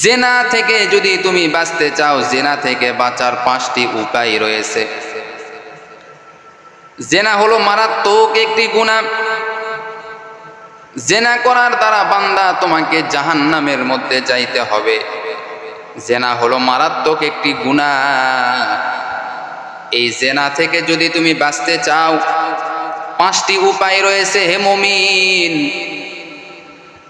জেনা থেকে যদি তুমি বাঁচতে চাও, জেনা থেকে বাঁচার পাঁচটি উপায় রয়েছে। জেনা হলো মারাত্মক একটি গুণা। জেনা করার দ্বারা বান্দা তোমাকে জাহান্নামের মধ্যে যাইতে হবে। জেনা হলো মারাত্মক একটি গুণা। এই জেনা থেকে যদি তুমি বাঁচতে চাও, পাঁচটি উপায় রয়েছে, হে মমিন।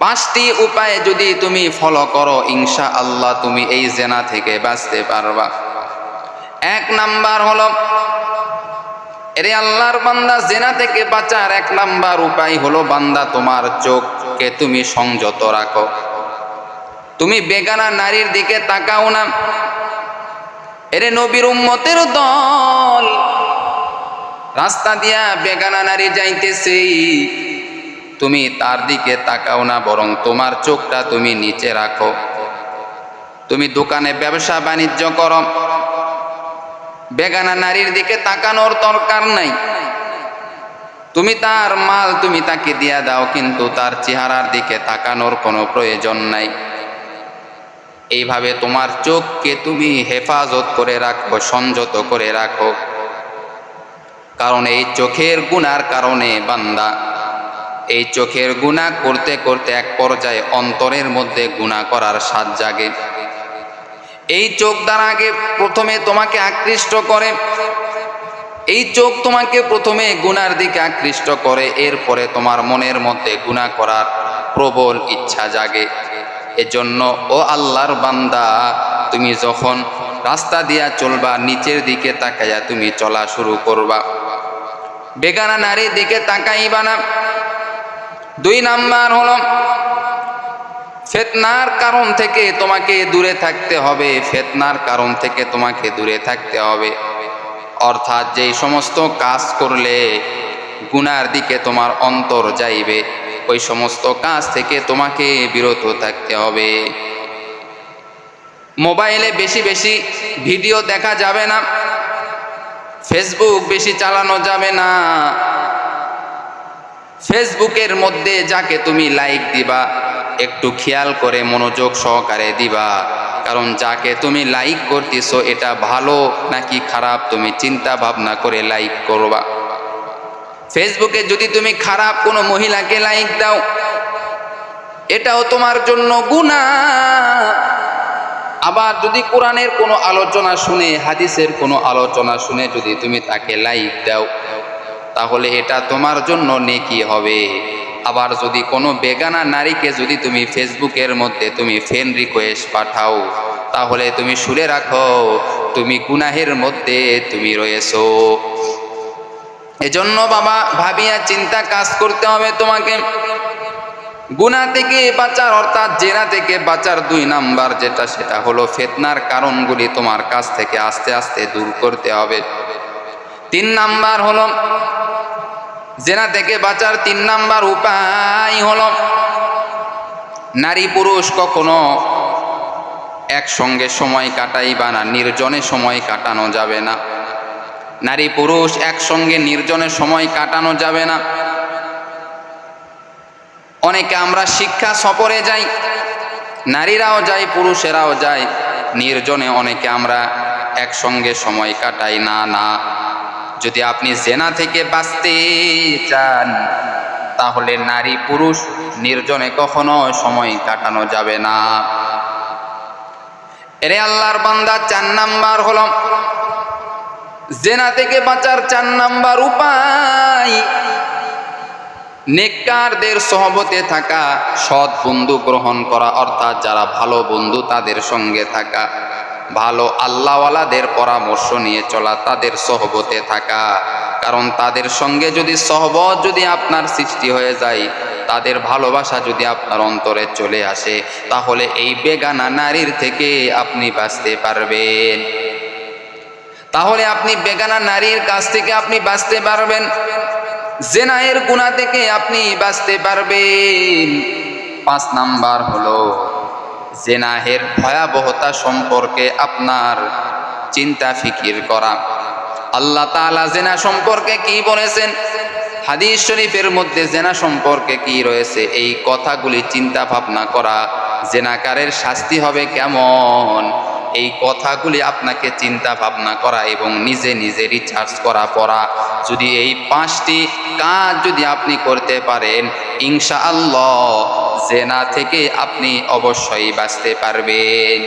পাঁচটি উপায় যদি তুমি ফলো করো ইনশা আল্লাহ তুমি এই জেনা থেকে বাঁচতে পারবা। এক নাম্বার হলো, এরে আল্লাহর বান্দা জেনা থেকে বাঁচার এক নাম্বার উপায় হলো বান্দা তোমার চোখকে তুমি সংযত রাখো। তুমি বেগানা নারীর দিকে তাকাও না। এরে নবীর উম্মতের দল, রাস্তা দিয়া বেগানা নারী যাইতেছে। তুমি তার দিকে তাকাও না, বরং তোমার চোখটা তুমি নিচে রাখো। তুমি দোকানে ব্যবসা বাণিজ্য করো। বেগানা নারীর দিকে তাকানোর দরকার নাই। তুমি তার মাল তুমি তাকে দিয়া দাও, কিন্তু তার চেহারার দিকে তাকানোর কোনো প্রয়োজন নাই। এইভাবে তোমার চোখকে তুমি হেফাজত করে রাখো, সংযত করে রাখো। কারণ এই চোখের গুণার কারণে বান্দা এই চোখের গুণা করতে করতে এক পর্যায়ে অন্তরের মধ্যে গুণা করার স্বাদ জাগে। এই চোখ দ্বারা আগে প্রথমে তোমাকে আকৃষ্ট করে। এই চোখ তোমাকে প্রথমে গুনার দিকে আকৃষ্ট করে, এরপরে তোমার মনের মধ্যে গুণা করার প্রবল ইচ্ছা জাগে। এজন্য, ও আল্লাহর বান্দা, তুমি যখন রাস্তা দিয়া চলবা, নিচের দিকে তাকাইয়া তুমি চলা শুরু করবা। বেগানা নারীর দিকে তাকাইবা না। দুই নাম্বার হলো, ফেতনার কারণ থেকে তোমাকে দূরে থাকতে হবে, ফেতনার কারণ থেকে তোমাকে দূরে থাকতে হবে। অর্থাৎ যেই সমস্ত কাজ করলে গুনার দিকে তোমার অন্তর যাইবে, ওই সমস্ত কাজ থেকে তোমাকে বিরত থাকতে হবে। মোবাইলে বেশি বেশি ভিডিও দেখা যাবে না, ফেসবুক বেশি চালানো যাবে না ফেসবুকের মধ্যে যাকে তুমি লাইক দিবা, একটু খেয়াল করে মনোযোগ সহকারে দিবা। কারণ যাকে তুমি লাইক করতেছো, এটা ভালো নাকি খারাপ, তুমি চিন্তা ভাবনা করে লাইক করবা। ফেসবুকে যদি তুমি খারাপ কোনো মহিলাকে লাইক দাও, এটাও তোমার জন্য গুণা আবার যদি কোরআনের কোনো আলোচনা শুনে, হাদিসের কোনো আলোচনা শুনে যদি তুমি তাকে লাইক দাও তাহলে এটা তোমার জন্য নেকি হবে। আবার যদি কোনো বেগানা নারীকে যদি তুমি ফেসবুকের মধ্যে তুমি ফ্রেন্ড রিকোয়েস্ট পাঠাও, তাহলে তুমি শুনে রাখো, তুমি গুনাহের মধ্যে তুমি রয়েছো। এজন্য বাবা, ভাবিয়া চিন্তা কাজ করতে হবে তোমাকে। গুনা থেকে বাঁচার অর্থাৎ জেনা থেকে বাঁচার দুই নাম্বার যেটা, সেটা হলো ফেতনার কারণগুলি তোমার কাছ থেকে আস্তে আস্তে দূর করতে হবে। তিন নাম্বার হলো জেনা থেকে বাঁচার তিন নাম্বার উপায় হলো, নারী পুরুষ কখনো একসঙ্গে সময় কাটাইবা না, নির্জনে সময় কাটানো যাবে না। নারী পুরুষ একসঙ্গে নির্জনে সময় কাটানো যাবে না। অনেকে আমরা শিক্ষা সফরে যাই, নারীরাও যায়, পুরুষেরাও যায়, নির্জনে অনেকে আমরা একসঙ্গে সময় কাটাই, না না। যদি আপনি জেনা থেকে বাঁচতে চান, তাহলে নারী পুরুষ নির্জনে কখনো সময় কাটানো যাবে না। এরে আল্লাহর বান্দা, চার নাম্বার হল, জেনা থেকে বাঁচার চার নাম্বার উপায়। নেককারদের সহবতে থাকা, সৎ বন্ধু গ্রহণ করা, অর্থাৎ যারা ভালো বন্ধু তাদের সঙ্গে থাকা। ভালো আল্লাহওয়ালাদের পরামর্শ নিয়ে চলা তাদের সহবতে থাকা। কারণ তাদের সঙ্গে যদি সহবত যদি আপনার সৃষ্টি হয়ে যায়, তাদের ভালোবাসা যদি আপনার অন্তরে চলে আসে, তাহলে এই বেগানা নারীর থেকে আপনি বাঁচতে পারবেন। তাহলে আপনি বেগানা নারীর কাছ থেকে আপনি বাঁচতে পারবেন। জেনায়ের গুণা থেকে আপনি বাঁচতে পারবেন। পাঁচ নাম্বার হলো জেনাহের ভয়াবহতা সম্পর্কে আপনার চিন্তা ফিকির করা। আল্লাহ তাআলা জেনা সম্পর্কে কি বলেছেন? হাদিস শরীফের মধ্যে জেনা সম্পর্কে কি রয়েছে? এই কথাগুলি চিন্তা ভাবনা করা জেনাকারের শাস্তি হবে কেমন? এই কথাগুলি আপনাকে চিন্তা ভাবনা করা এবং নিজে নিজে রিচার্জ করা পড়া। যদি এই পাঁচটি কাজ যদি আপনি করতে পারেন ইনশা আল্লাহ জেনা থেকে আপনি অবশ্যই বাঁচতে পারবেন।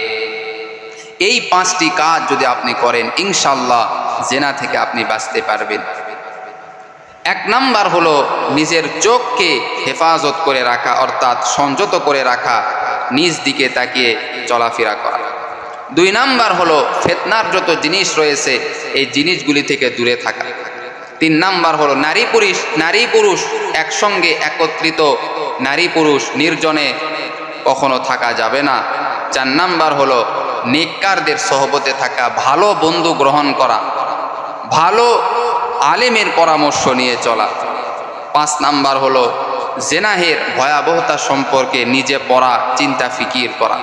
এই পাঁচটি কাজ যদি আপনি করেন ইনশাল্লাহ জেনা থেকে আপনি বাঁচতে পারবেন। এক নাম্বার হলো নিজের চোখকে হেফাজত করে রাখা, অর্থাৎ সংযত করে রাখা, নিজ দিকে তাকিয়ে চলাফেরা করা। দুই নাম্বার হলো ফেতনার যত জিনিস রয়েছে, এই জিনিসগুলি থেকে দূরে থাকা। তিন নাম্বার হলো নারী পুরুষ নারী পুরুষ একসঙ্গে একত্রিত, নারী পুরুষ নির্জনে কখনো থাকা যাবে না। চার নাম্বার হলো নেককারদের সহবতে থাকা, ভালো বন্ধু গ্রহণ করা, ভালো আলেমের পরামর্শ নিয়ে চলা। পাঁচ নাম্বার হলো জেনাহের ভয়াবহতা সম্পর্কে নিজে পড়া, চিন্তা, ফিকির করা।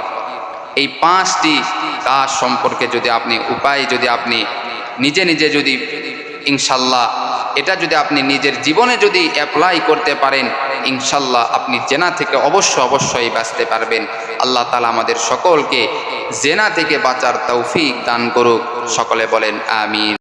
এই পাঁচটি কাজ সম্পর্কে যদি আপনি উপায় যদি আপনি নিজে নিজে যদি ইনশাল্লাহ। এটা যদি আপনি নিজের জীবনে যদি অ্যাপ্লাই করতে পারেন, ইনশাল্লাহ আপনি জেনা থেকে অবশ্য অবশ্যই বাঁচতে পারবেন। আল্লাহ তালা আমাদের সকলকে জেনা থেকে বাঁচার তৌফিক দান করুক। সকলে বলেন, আমিন।